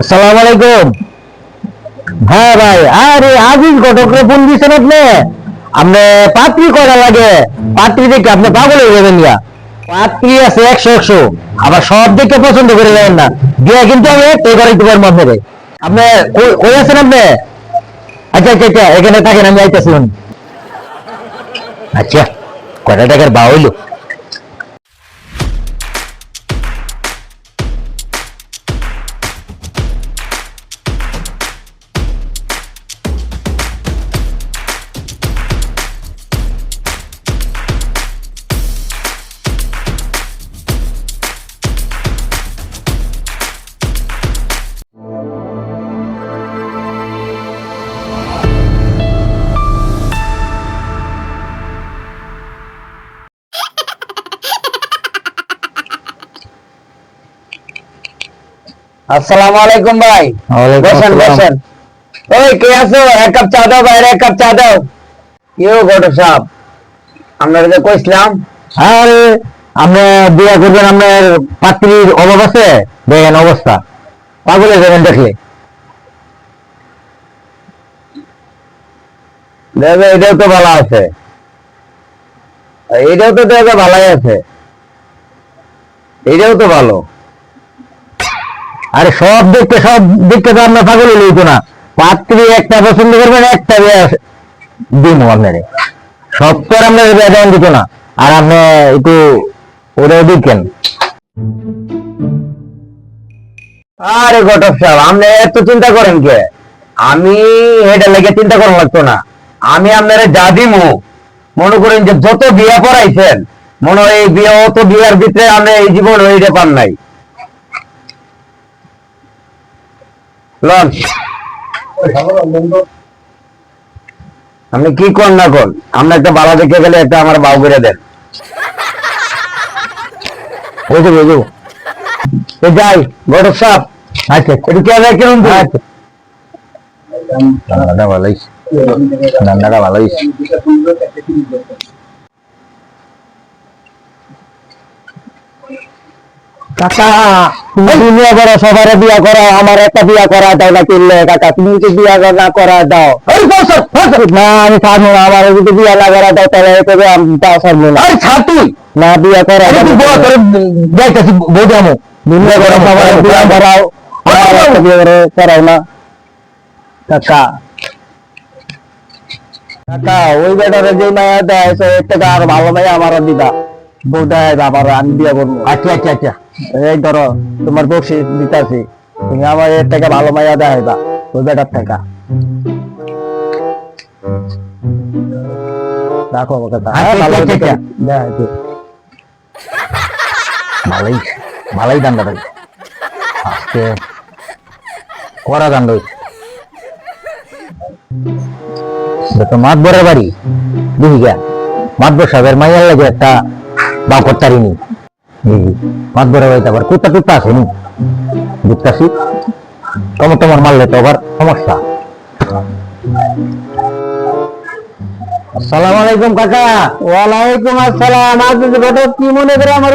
আসসালামু আলাইকুম। হ্যাঁ ভাই, আরে আজিজ ঘটকরে ফোন দিয়েছেন আপনি? আপনি পাত্রী করা লাগে। পাত্রী দেখে আপনি পাগল হয়ে যাবেন ইয়া পাত্রী আছে একশো একশো। আবার সব দেখে পছন্দ করে যাবেন না। বিয়ে কিন্তু আমি একটাই করাইতে পারব আপনারে। আপনি কই- আছেন আপনি? আচ্ছা আচ্ছা আচ্ছা এখানে থাকেন, আমি আইতেছিলাম আচ্ছা কয়টা টাকার বা হইল আসসালামু আলাইকুম ভাই। বসেন বসেন। ওই কে আছো? এক কাপ চা দাও বাইরে এক কাপ চা দাও। সাহেব আপনারা যে কইছিলাম। আরে আপনি বিয়ে করবেন আপনার পাত্রীর অভাব আছে? দেখেন অবস্থা। পাগলে যাবেন দেখলে। দেখবে এটাও তো ভালো আছে। এটাও তো দেখবে ভালোই আছে। এটাও তো ভালো। আরে সব দেখতে সব দেখতে তো আপনার পাগল লইতো না। পাত্রী একটা পছন্দ করবেন, একটা দিন আপনারে সব তো আপনার বিয়ে দিত না। আর আপনি একটু ওটাও দেখেন। আরে ঘটক সাহেব, আপনি এত চিন্তা করেন কে? আমি এটা লেগে চিন্তা করা লাগতো না। আমি আপনারা যা দিমু, মনে করেন যে যত বিয়া পড়াইছেন, মনে হয় এই বিয়ে অত বিয়ার ভিতরে আমি এই জীবন হইতে পার নাই। লন। আপনি কি কর না কর? আমরা একটা বালা দেখে গেলে একটা আমার বাউ করে দেন। বুঝো বুঝো এ যাই ঘটক সাহেব আচ্ছা একটু কে যায় কেমন আচ্ছা। রান্নাটা ভালো হয়েছে রান্নাটা ভালো কাকা বিয়ে করো সবার বিয়া করো আমার একটা বিয়া করা দাও না কিনলে কাকা তুমি যদি বিয়া না করা দাও। না আমি ছাড়বো না আমার যদি বিয়া না করা দাও তাহলে তবে আমি তা ছাড়বো না। আরে ছাড় তুই। না বিয়া করা আরে তুই বল, তোরে দেখতেছি বোঝামো বিয়ে করো সবার বিয়া করাও আমার করে করাও না। কাকা কাকা ওই বেটারে যে মায়া দেয় সে এর আর ভালো মায়া আমার দিদা বউটা আবার আমি বিয়ে করব। আচ্ছা আচ্ছা আচ্ছা। এই ধরো তোমার বসে দিতেছি। তুমি আমার এর থেকে ভালো মায়া দেয় দা ওই বেটার থেকে। রাখো আমার কথা। হ্যাঁ। ভালোই ভালোই দান্ডা থাকে আজকে করা দান্ড তো মাতবরের বাড়ি। বুঝি গা মাতবর সাহেবের মাইয়ার লাগে একটা বাউ করতারিনি বাড়িতে আবার কুত্তা টুত্তা আসেনি বুঝতাছি? টমর টমর মারলে তো আবার সমস্যা। আসসালামু আলাইকুম কাকা। ওয়ালাইকুম আসসালাম। আজ কি মনে করে আমার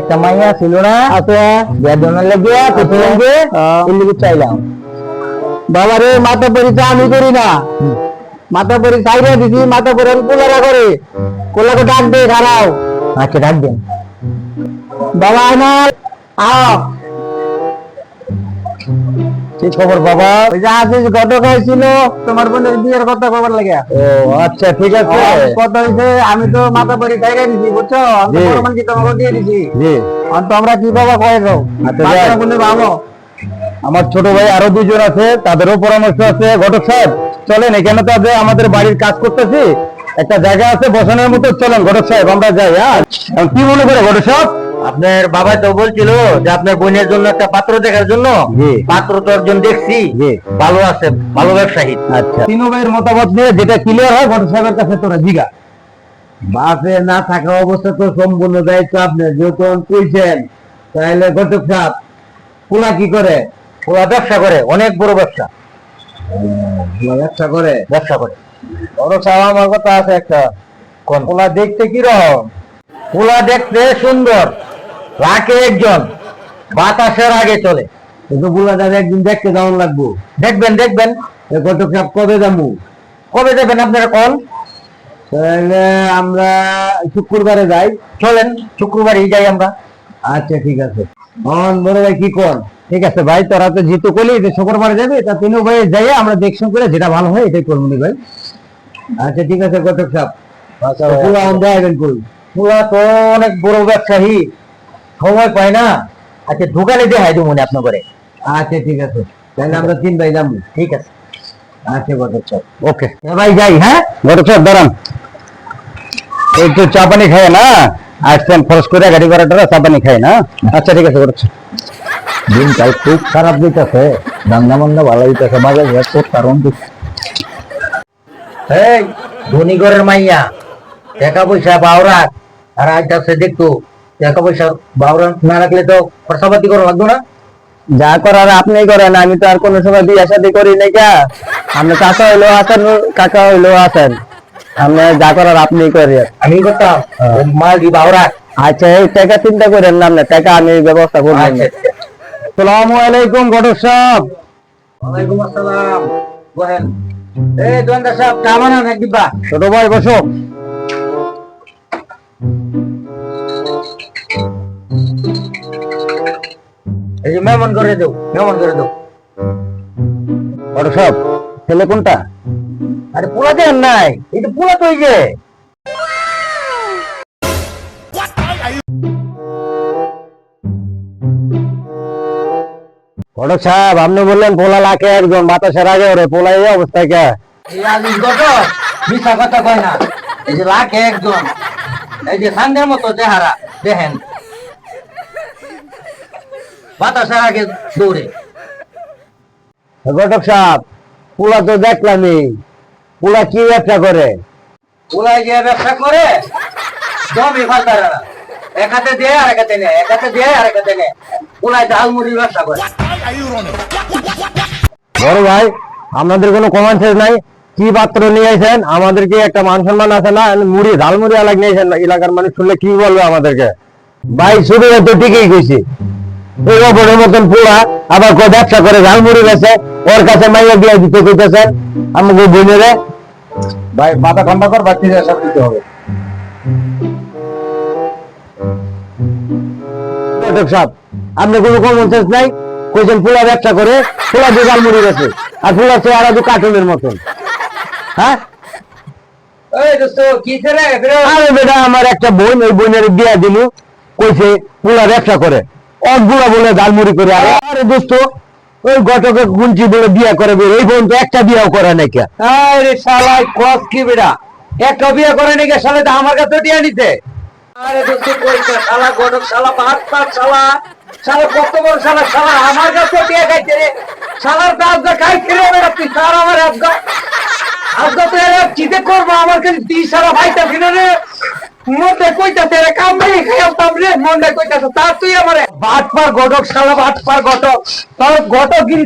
একটা মাইয়া ছিল না? আছে বেদনা লেগে চাইলাম। বাবা রে মাথা পরিচয় আমি করি না। মাথা পরি সাইডে দিছি মাথা পরে কোলারা করে। কোলাকে ডাক দে খারাও আচ্ছা ডাক দেন। বাবা আমার আও কি খবর বাবা? ওই যে হয়েছিল তোমার বোনের বিয়ের কথা খবর লাগে। ও আচ্ছা ঠিক আছে। কথা আমি তো মাথা দিছি বুঝছ? আমি কি তোমাকে দিয়ে দিছি। জি। তো আমরা কি বাবা কয়ে দাও আচ্ছা বলে ভালো। আমার ছোট ভাই আরও দুজন আছে তাদেরও পরামর্শ আছে। ঘটক সাহেব চলেন এখানে তো আমাদের বাড়ির কাজ করতেছি। একটা জায়গা আছে বসানোর মতো। চলেন ঘটক সাহেব আমরা যাই হ্যাঁ? কি মনে করে ঘটক সাহেব? আপনার বাবা তো বলছিল যে আপনার বোনের জন্য একটা পাত্র দেখার জন্য পাত্র তো একজন দেখছি। ভালো আছে ভালো ব্যবসায়ী। আচ্ছা। তিন ভাইয়ের মতামত নিয়ে যেটা ক্লিয়ার হয় ঘটক সাহেবের কাছে তোরা জিগা। বাসে না থাকা অবস্থা তো সম্পূর্ণ দায়িত্ব আপনার যেহেতু কইছেন তাহলে ঘটক সাহেব পোলা কি করে? ওরা ব্যবসা করে অনেক বড় ব্যবসা। পোলা ব্যবসা করে? ব্যবসা করে। বড় সাহেব আমার কথা আছে একটা। কোন? পোলা দেখতে কি রকম পোলা দেখতে সুন্দর। রাখে একজন। বাতাসের আগে চলে। কিন্তু বুলাটার একদিন দেখতে যাওয়ান লাগবো। দেখবেন দেখবেন। ঘটক সাহেব কবে যাব? কবে যাবেন আপনারা কোন? তাহলে আমরা শুক্রবারে যাই। চলেন শুক্রবারই যাই আমরা। আচ্ছা ঠিক আছে। অন বড় ভাই কি কর ঠিক আছে ভাই তোরা তো জিতু করলি যে শুক্রবারে যাবে? তা তিনু ভাই যাই আমরা দেখশন করে যেটা ভালো হয় এটাই করব ভাই। আচ্ছা ঠিক আছে ঘটক সাহেব আচ্ছা পুরা অন দেখাবেন কই পুরা তো অনেক বড় ব্যবসায়ী। সময় পায় না। আচ্ছা দোকানে দেখাই দেবো মনে আপনার করে আচ্ছা ঠিক আছে। তাহলে আমরা তিন ভাই যাব। ঠিক আছে। আচ্ছা ঘটক সাহেব ওকে। ভাই যাই হ্যাঁ? ঘটক সাহেব দাঁড়ান। একটু চা পানি খায় না। আসছেন খরচ করে গাড়ি ভাড়াটা চা পানি খায় না। আচ্ছা ঠিক আছে ঘটক দিনকাল খুব খারাপ দিতেছে। রান্না বান্না ভালো দিতেছে। বাজার খুব কারণ এই ধনী ঘরের মাইয়া। টাকা পয়সা বাউরা আর যাচ্ছে দেখতো টাকা পয়সা না রাখলে তো খরচাপাতি করা লাগতো না। যা করার আপনি করেন আমি তো আর কোনো সময় বিয়ে শাদী করি নাই কা। হইলেও আছেন কাকা হইলেও আছেন। যা করার আপনি করেন। আমি করতাম মাল দি বাউরা। আচ্ছা এই টাকা চিন্তা করেন না আপনি টাকা আমি ব্যবস্থা করব। আসসালামু আলাইকুম ঘটক সাহেব। ওয়ালাইকুম আসসালাম। বহেন এই দোকানদার সাহেব চা বানান এক ডিব্বা। ছোট ভাই বসো। এই যে মেহমান করে দেও মেহমান করে ছেলে কোনটা? আরে পোলা দেন নাই পোলা তো সাহেব আপনি বললেন পোলা লাখে একজন, বাতাসের আগে ওরে পোলা, এই অবস্থায় কে? মিথ্যা কথা কয় না। এই যে লাখে একজন। এই যে সান্দের মতো চেহারা, দেখেন। বাতাসের আগে দৌড়ে। ঘটক সাহেব পোলা তো দেখলামই। পোলা কি ব্যবসা করে? পোলা যে ব্যবসা করে জমি ফালতারা না। এক হাতে দিয়ে আর এক হাতে নেয়। এক হাতে দিয়ে আর এক হাতে নেয়। পোলায় ব্যবসা করে। বড় ভাই আমাদের কোনো কমান শেষ নাই? কি পাত্র নিয়ে আসেন আমাদের কি একটা মান সম্মান আছে না? মুড়ি ঝালমুড়ি আলাগ নিয়ে আসেন এলাকার মানুষ শুনলে কি বলবে আমাদেরকে? ভাই শুধু তো ঠিকই কইছি। ওই মতন আবার ব্যবসা করে ঝালমুড়ি গেছে ওর কাছে মাইয়া দিয়ে দিতে কইতেছেন আমাকে বোনেরে ভাই মাথা ঠান্ডা কর বাকি সব দিতে হবে। সাহেব আপনি কোনো কমন সেন্স নাই? কইছেন ব্যবসা করে দিয়ে ঝালমুড়ি গেছে আর ফুলা চেহারা দু কার্টুনের মতন। হ্যাঁ? আরে বেটা আমার একটা বোন ওই বোনের বিয়া দিল কইছে পুলা ব্যবসা করে। অগুলা বলে ঝালমুড়ি করে আরে দোস্ত, ওই গটকে গুঞ্চি বলে বিয়া করে এই বোন তো একটা বিয়াও করে নাকি আরে শালাই কস কি বেটা একটা বিয়া করে নাকি শালা তো আমার কাছে টিয়া নিতে আরে দোস্ত কইছে শালা, গটক শালা ভাত পাত শালা শালা, কত বড় শালা শালা, আমার কাছে টিয়া খাইছে রে। শালার দাঁত যা খাইছে রে বেটা তুই সার আমার আজগা আজগা তো চিতে করব, আমার কাছে তুই সারা ভাইটা ফিরে রে? মনে কইতাছে রে কাম নেই খাইতাম রে মনে কইতাছে তার তুই আমারে? বাটপার পার গটক শালা বাটপার পার গটক তোর গটক গিরি